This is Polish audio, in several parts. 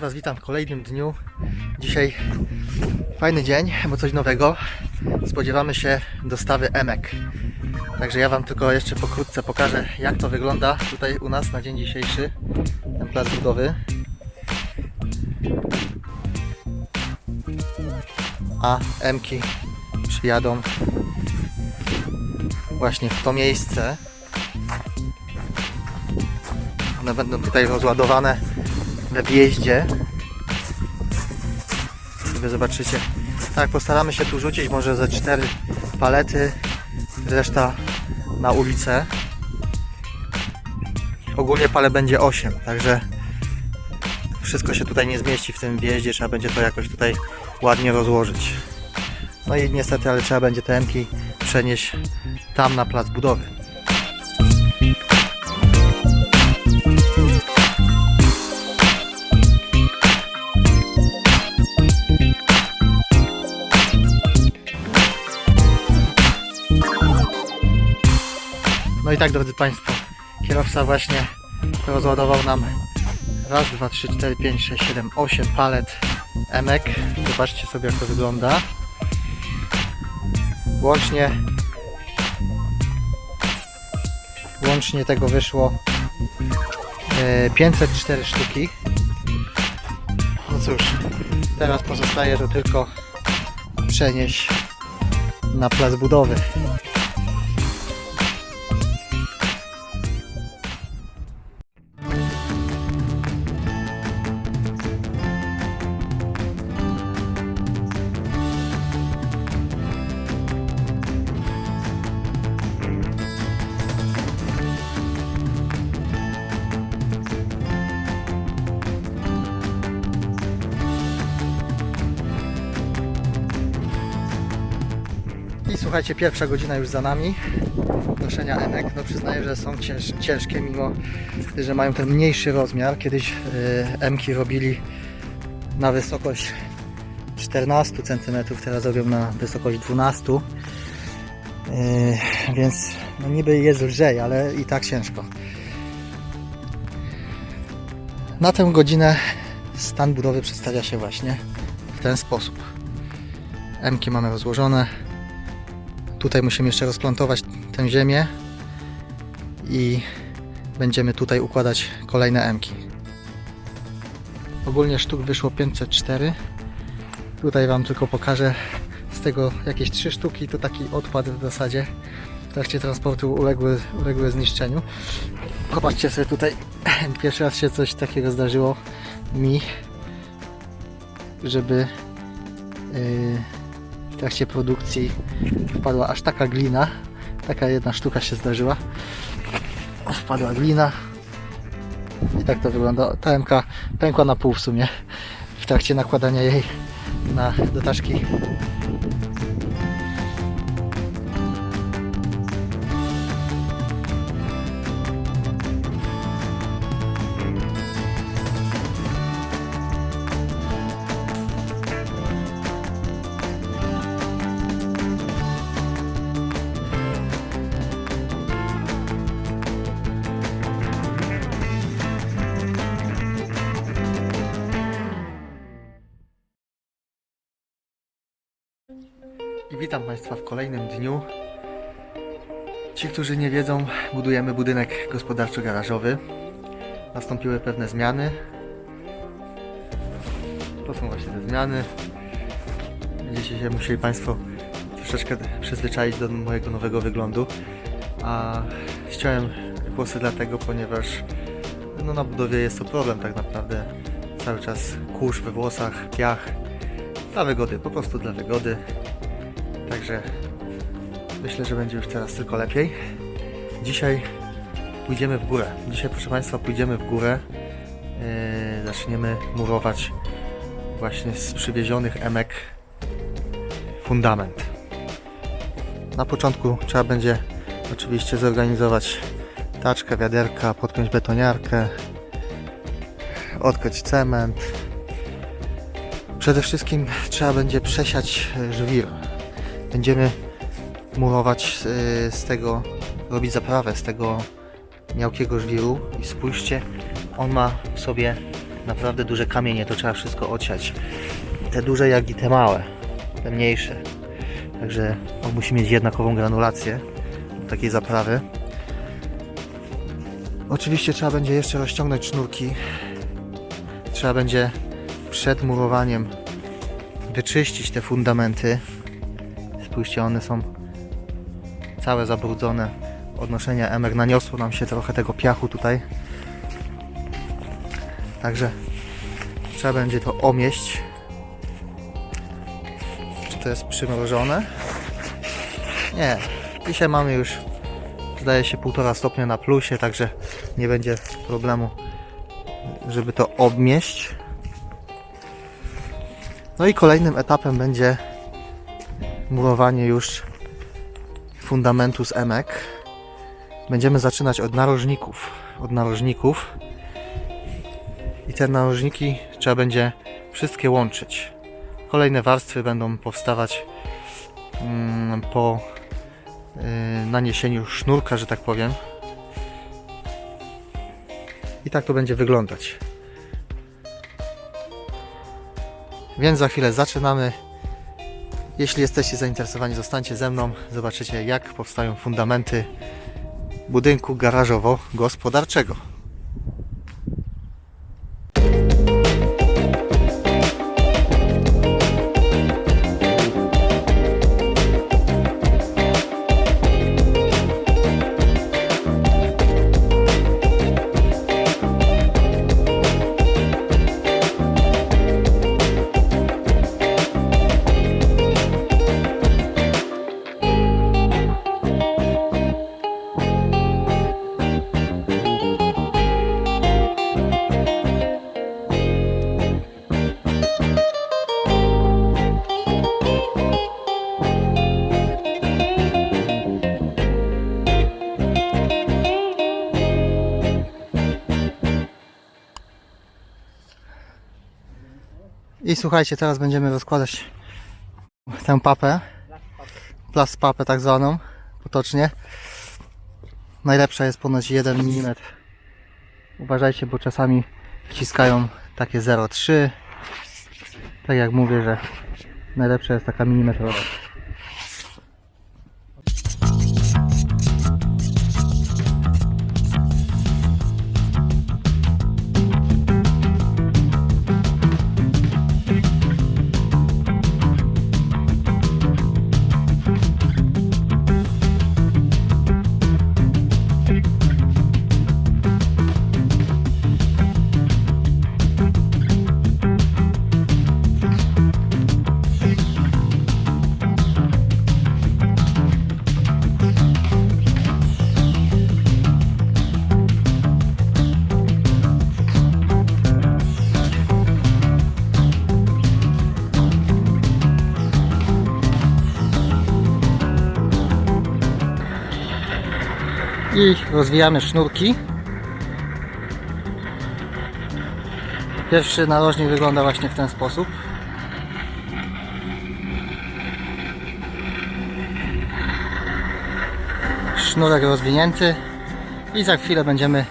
Was witam w kolejnym dniu. Dzisiaj fajny dzień, bo coś nowego. Spodziewamy się dostawy emek. Także ja Wam tylko jeszcze pokrótce pokażę, jak to wygląda tutaj u nas na dzień dzisiejszy. Ten plac budowy. A emki przyjadą właśnie w to miejsce. One będą tutaj rozładowane we wjeździe. Sobie zobaczycie. Tak, postaramy się tu rzucić może ze cztery palety, reszta na ulicę. Ogólnie pale będzie 8, także wszystko się tutaj nie zmieści w tym wjeździe, trzeba będzie to jakoś tutaj ładnie rozłożyć. No i niestety, ale trzeba będzie te emki przenieść tam na plac budowy. No i tak, drodzy Państwo, kierowca właśnie rozładował nam raz, dwa, trzy, cztery, pięć, sześć, siedem, osiem palet emek. Zobaczcie sobie, jak to wygląda. Łącznie łącznie tego wyszło e, 504 sztuki. No cóż, teraz pozostaje to tylko przenieść na plac budowy. Słuchajcie, pierwsza godzina już za nami noszenia emek. No przyznaję, że są cięż, ciężkie, mimo że mają ten mniejszy rozmiar. Kiedyś y, emki robili na wysokość 14 cm, teraz robią na wysokość 12 Y, więc no niby jest lżej, ale i tak ciężko. Na tę godzinę stan budowy przedstawia się właśnie w ten sposób. Emki mamy rozłożone, Tutaj musimy jeszcze rozplantować tę ziemię i będziemy tutaj układać kolejne emki. Ogólnie sztuk wyszło 504. Tutaj Wam tylko pokażę z tego jakieś 3 sztuki, to taki odpad w zasadzie w trakcie transportu uległy, uległy zniszczeniu. Zobaczcie sobie tutaj, pierwszy raz się coś takiego zdarzyło mi, żeby yy, trakcie produkcji wpadła aż taka glina. Taka jedna sztuka się zdarzyła. Wpadła glina. I tak to wygląda. Ta MK pękła na pół w sumie w trakcie nakładania jej na dotaszki. I witam Państwa w kolejnym dniu. Ci, którzy nie wiedzą, budujemy budynek gospodarczo-garażowy. Nastąpiły pewne zmiany. To są właśnie te zmiany. Będziecie się musieli Państwo troszeczkę przyzwyczaić do mojego nowego wyglądu. A ściąłem włosy dlatego, ponieważ no, na budowie jest to problem tak naprawdę. Cały czas kurz we włosach, piach. Dla wygody, po prostu dla wygody. Także myślę, że będzie już teraz tylko lepiej. Dzisiaj pójdziemy w górę. Dzisiaj, proszę Państwa, pójdziemy w górę. Yy, zaczniemy murować właśnie z przywiezionych emek fundament. Na początku trzeba będzie oczywiście zorganizować taczkę, wiaderka, podpiąć betoniarkę, odkryć cement. Przede wszystkim trzeba będzie przesiać żwir. Będziemy murować e, z tego, robić zaprawę z tego miałkiego żwiru i spójrzcie, on ma w sobie naprawdę duże kamienie, to trzeba wszystko odsiać. Te duże jak i te małe, te mniejsze. Także on musi mieć jednakową granulację takiej zaprawy. Oczywiście trzeba będzie jeszcze rozciągnąć sznurki. Trzeba będzie przed murowaniem wyczyścić te fundamenty. Spójrzcie, one są całe zabrudzone. Odnoszenia emek naniosło nam się trochę tego piachu tutaj. Także trzeba będzie to omieść. Czy to jest przymrożone? Nie. Dzisiaj mamy już zdaje się 1,5 stopnia na plusie, także nie będzie problemu, żeby to obmieść. No i kolejnym etapem będzie murowanie już fundamentu z emek. Będziemy zaczynać od narożników. Od narożników. I te narożniki trzeba będzie wszystkie łączyć. Kolejne warstwy będą powstawać mm, po y, naniesieniu sznurka, że tak powiem. I tak to będzie wyglądać. Więc za chwilę zaczynamy. Jeśli jesteście zainteresowani, zostańcie ze mną. Zobaczycie, jak powstają fundamenty budynku garażowo-gospodarczego. Słuchajcie, teraz będziemy rozkładać tę papę. Plast papę tak zwaną, potocznie. Najlepsza jest ponoć 1 mm. Uważajcie, bo czasami wciskają takie 0,3. Tak jak mówię, że najlepsza jest taka milimetrowa. I rozwijamy sznurki. Pierwszy narożnik wygląda właśnie w ten sposób. Sznurek rozwinięty i za chwilę będziemy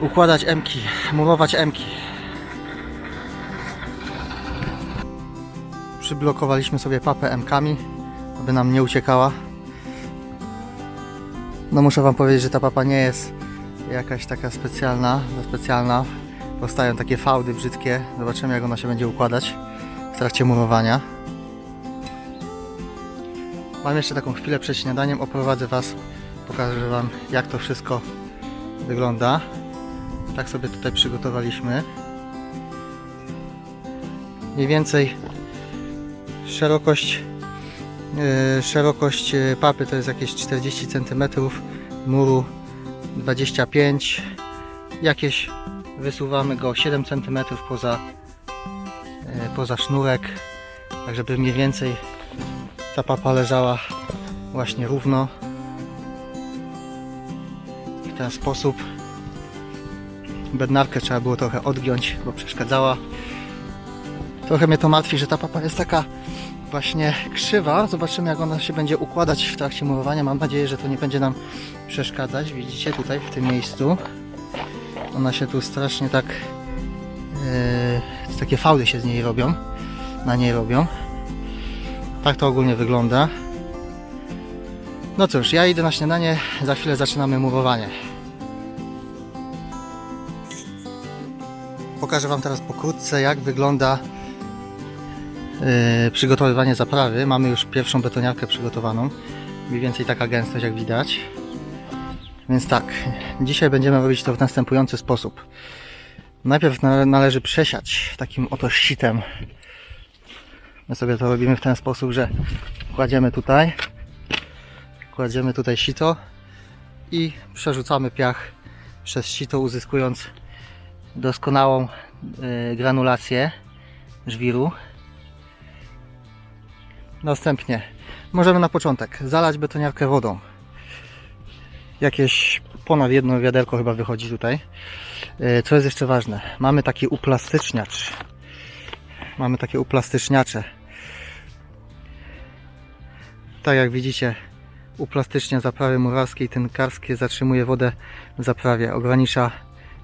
układać emki, murować emki. Przyblokowaliśmy sobie papę emkami, aby nam nie uciekała. No muszę wam powiedzieć, że ta papa nie jest jakaś taka specjalna, specjalna. Powstają takie fałdy brzydkie. Zobaczymy jak ona się będzie układać w trakcie murowania. Mam jeszcze taką chwilę przed śniadaniem, oprowadzę was, pokażę wam jak to wszystko wygląda. Tak sobie tutaj przygotowaliśmy. Mniej więcej szerokość Szerokość e, papy to jest jakieś 40 cm, muru 25 Jakieś wysuwamy go 7 cm poza, e, poza sznurek, tak żeby mniej więcej ta papa leżała właśnie równo. W ten sposób bednarkę trzeba było trochę odgiąć, bo przeszkadzała. Trochę mnie to martwi, że ta papa jest taka właśnie krzywa. Zobaczymy jak ona się będzie układać w trakcie murowania. Mam nadzieję, że to nie będzie nam przeszkadzać. Widzicie tutaj w tym miejscu. Ona się tu strasznie tak Yy, takie fauly się z niej robią, na niej robią. Tak to ogólnie wygląda. No cóż, ja idę na śniadanie, za chwilę zaczynamy murowanie. Pokażę Wam teraz pokrótce, jak wygląda przygotowywanie zaprawy. Mamy już pierwszą betoniarkę przygotowaną. Mniej więcej taka gęstość, jak widać. Więc tak, dzisiaj będziemy robić to w następujący sposób. Najpierw na- należy przesiać takim oto sitem. My sobie to robimy w ten sposób, że kładziemy tutaj, kładziemy tutaj sito i przerzucamy piach przez sito, uzyskując doskonałą y, granulację żwiru. Następnie możemy na początek zalać betoniarkę wodą. Jakieś ponad jedno wiaderko chyba wychodzi tutaj. Y, Co jest jeszcze ważne? Mamy taki uplastyczniacz. Mamy takie uplastyczniacze. Tak jak widzicie, uplastycznia zaprawy murarskiej, ten karskie zatrzymuje wodę w zaprawie, ogranicza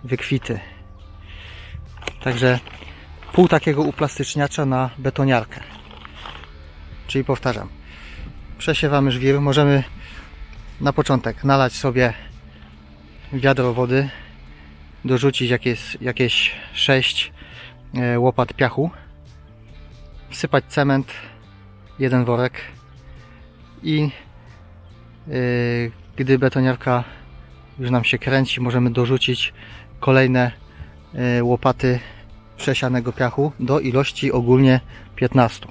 wykwity. Także pół takiego uplastyczniacza na betoniarkę. Czyli powtarzam, przesiewamy żwir, możemy na początek nalać sobie wiadro wody, dorzucić jakieś, jakieś 6 e, łopat piachu, wsypać cement, jeden worek i yy, gdy betoniarka już nam się kręci, możemy dorzucić kolejne yy, łopaty przesianego piachu do ilości ogólnie 15.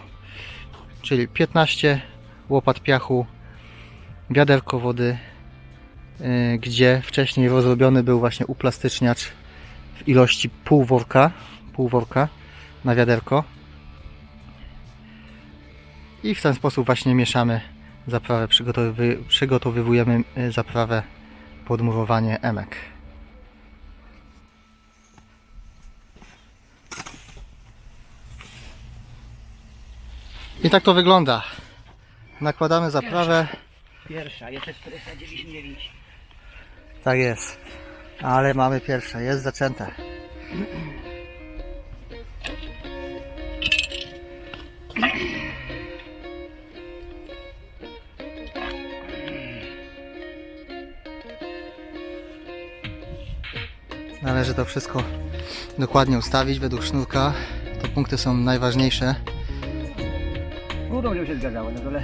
Czyli 15 łopat piachu, wiaderko wody, yy, gdzie wcześniej rozrobiony był właśnie uplastyczniacz w ilości pół worka, pół worka na wiaderko. I w ten sposób właśnie mieszamy zaprawę, przygotowy, przygotowywujemy y, zaprawę pod murowanie emek. I tak to wygląda. Nakładamy zaprawę. Pierwsza, jeszcze 499. Tak jest. Ale mamy pierwsze, jest zaczęte. Należy to wszystko dokładnie ustawić według sznurka. Te punkty są najważniejsze. Żeby się zgadzało na dole.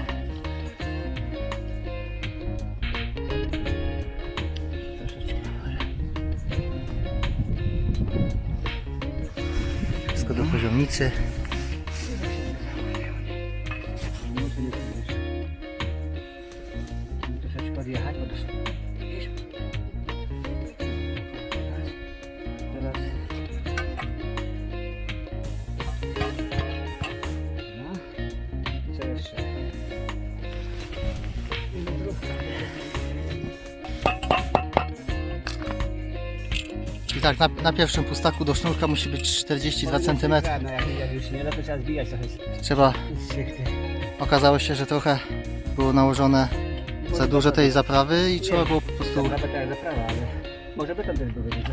Wszystko do poziomicy. I tak, na, na pierwszym pustaku do sznurka musi być 42 cm. No jak, jak już nie trzeba zbijać trochę z- Trzeba, z okazało się, że trochę było nałożone za dużo tej zaprawy i trzeba było po prostu, Zaprawa zaprawa, ale... Może beton też był wyżej.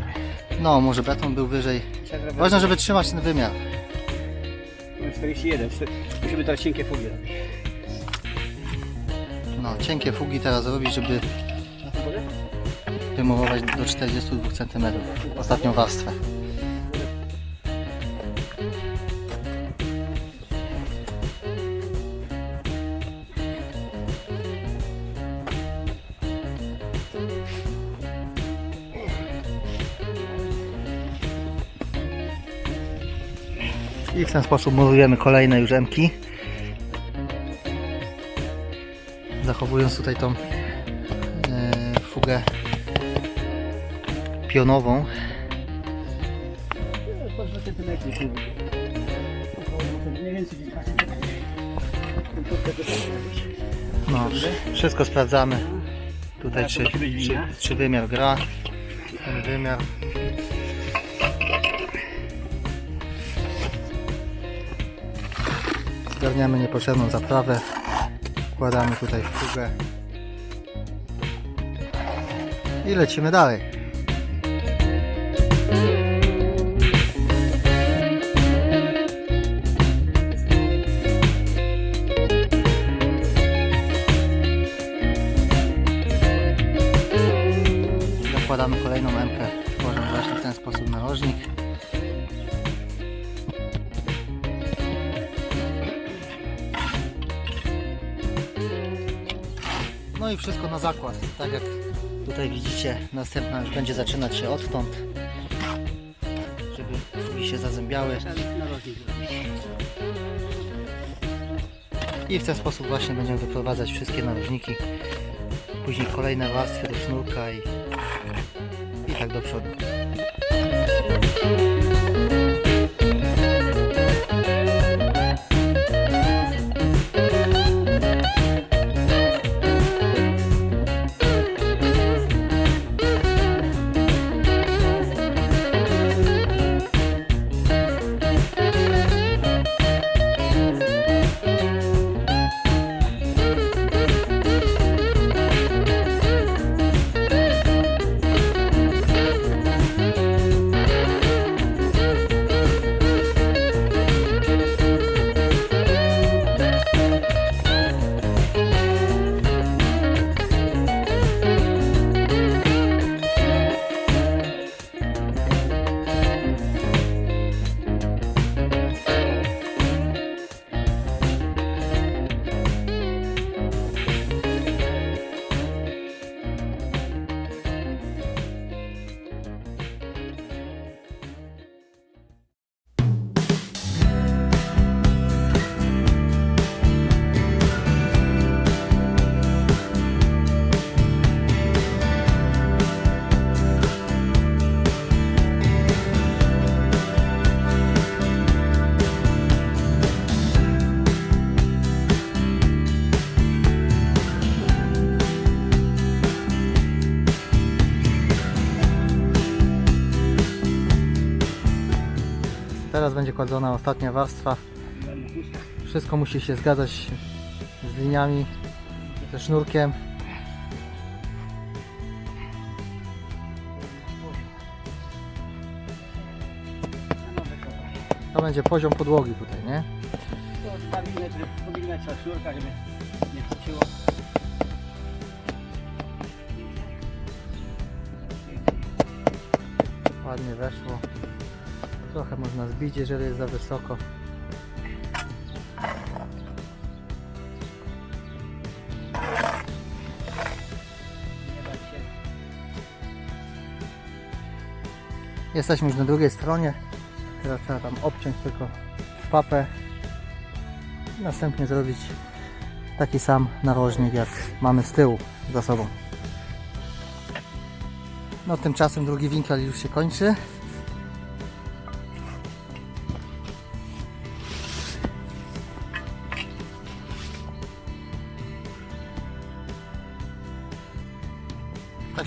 no może beton był wyżej. Trzeba Ważne, żeby trzymać ten wymiar. No, 41, czty- musimy teraz cienkie fugi robić. No, cienkie fugi teraz robić, żeby? Wymurować do 42 cm ostatnią warstwę. I w ten sposób murujemy kolejne już emki. Zachowując tutaj tą e, fugę pionową. Po 2 cm. Mniej więcej 2 cm. No, wszystko sprawdzamy. Tutaj czy, czy, czy wymiar gra. Ten wymiar. Zgarniamy niepotrzebną zaprawę. Wkładamy tutaj fugę. I lecimy dalej. Wszystko na zakład, tak jak tutaj widzicie, następna już będzie zaczynać się odtąd, żeby drzwi się zazębiały. I w ten sposób właśnie będziemy wyprowadzać wszystkie narożniki. Później kolejne warstwy do sznurka i, i tak do przodu. Teraz będzie kładzona ostatnia warstwa. Wszystko musi się zgadzać z liniami, ze sznurkiem. To będzie poziom podłogi tutaj, nie? To 2 mm, po milimetrze od sznurka, żeby nie chwyciło. Ładnie weszło. Trochę można zbić, jeżeli jest za wysoko. Jesteśmy już na drugiej stronie. Teraz trzeba tam obciąć tylko papę. Następnie zrobić taki sam narożnik jak mamy z tyłu za sobą. No tymczasem drugi winkel już się kończy.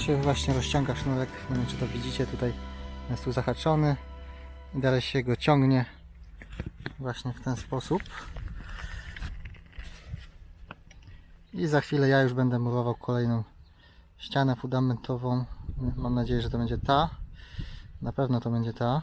Się właśnie rozciąga sznurek. Nie wiem czy to widzicie tutaj jest tu zahaczony i dalej się go ciągnie właśnie w ten sposób. I za chwilę ja już będę murował kolejną ścianę fundamentową. Mam nadzieję, że to będzie ta. Na pewno to będzie ta.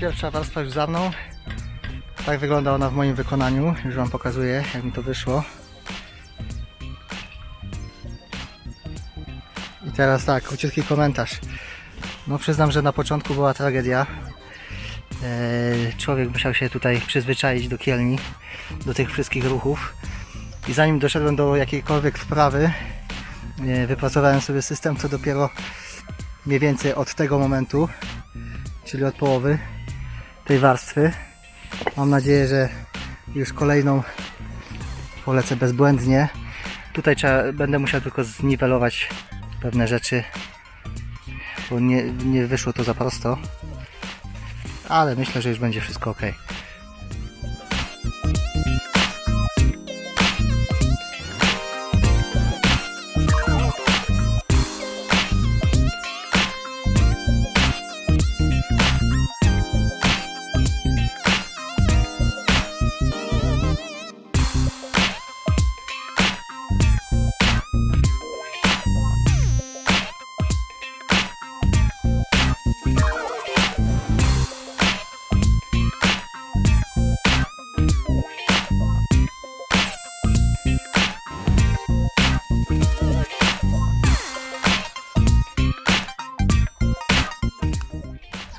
Pierwsza warstwa już za mną. Tak wygląda ona w moim wykonaniu. Już Wam pokazuję jak mi to wyszło. I teraz tak, króciutki komentarz. No przyznam, że na początku była tragedia. Eee, człowiek musiał się tutaj przyzwyczaić do kielni, do tych wszystkich ruchów. I zanim doszedłem do jakiejkolwiek wprawy, e, wypracowałem sobie system, to dopiero mniej więcej od tego momentu czyli od połowy tej warstwy. Mam nadzieję, że już kolejną polecę bezbłędnie. Tutaj trzeba, będę musiał tylko zniwelować pewne rzeczy, bo nie, nie wyszło to za prosto. Ale myślę, że już będzie wszystko ok.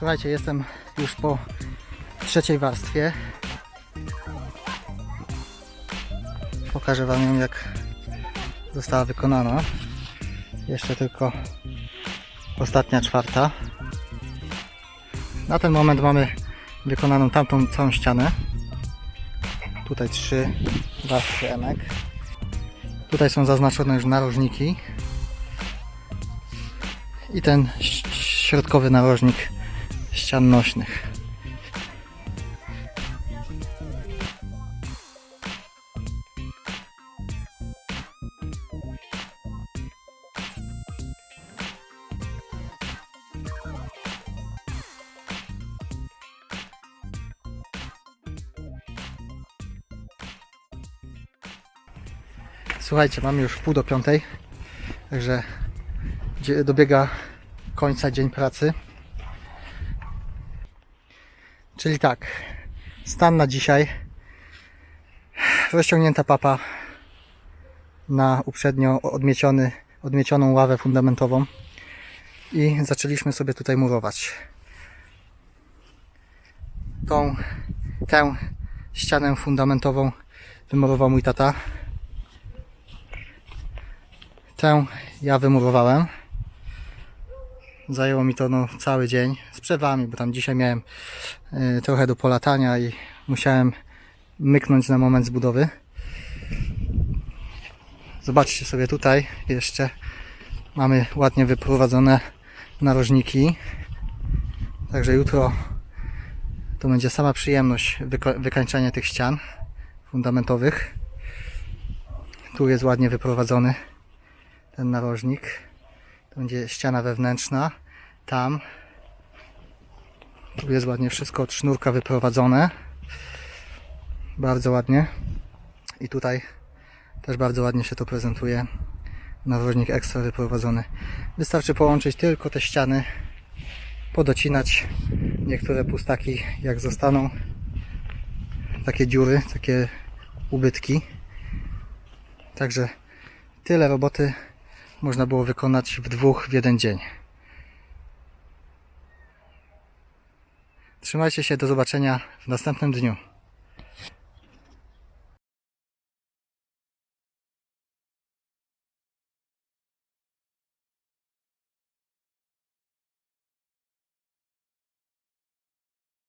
Słuchajcie, jestem już po trzeciej warstwie. Pokażę Wam ją, jak została wykonana. Jeszcze tylko ostatnia czwarta. Na ten moment mamy wykonaną tamtą całą ścianę. Tutaj trzy warstwy emek. Tutaj są zaznaczone już narożniki. I ten środkowy narożnik ścian nośnych. Słuchajcie, mamy już pół do piątej, także dobiega końca dzień pracy. Czyli tak, stan na dzisiaj. Rozciągnięta papa na uprzednio odmieciony, odmiecioną ławę fundamentową i zaczęliśmy sobie tutaj murować. Tą, tę ścianę fundamentową wymurował mój tata. Tę ja wymurowałem. Zajęło mi to no, cały dzień z przerwami, bo tam dzisiaj miałem y, trochę do polatania i musiałem myknąć na moment z budowy. Zobaczcie sobie tutaj jeszcze mamy ładnie wyprowadzone narożniki. Także jutro to będzie sama przyjemność wykańczania tych ścian fundamentowych. Tu jest ładnie wyprowadzony ten narożnik. Będzie ściana wewnętrzna. Tam. Tu jest ładnie wszystko od sznurka wyprowadzone. Bardzo ładnie. I tutaj też bardzo ładnie się to prezentuje. Narożnik ekstra wyprowadzony. Wystarczy połączyć tylko te ściany. Podocinać niektóre pustaki jak zostaną. Takie dziury, takie ubytki. Także tyle roboty można było wykonać w dwóch w jeden dzień. Trzymajcie się, do zobaczenia w następnym dniu.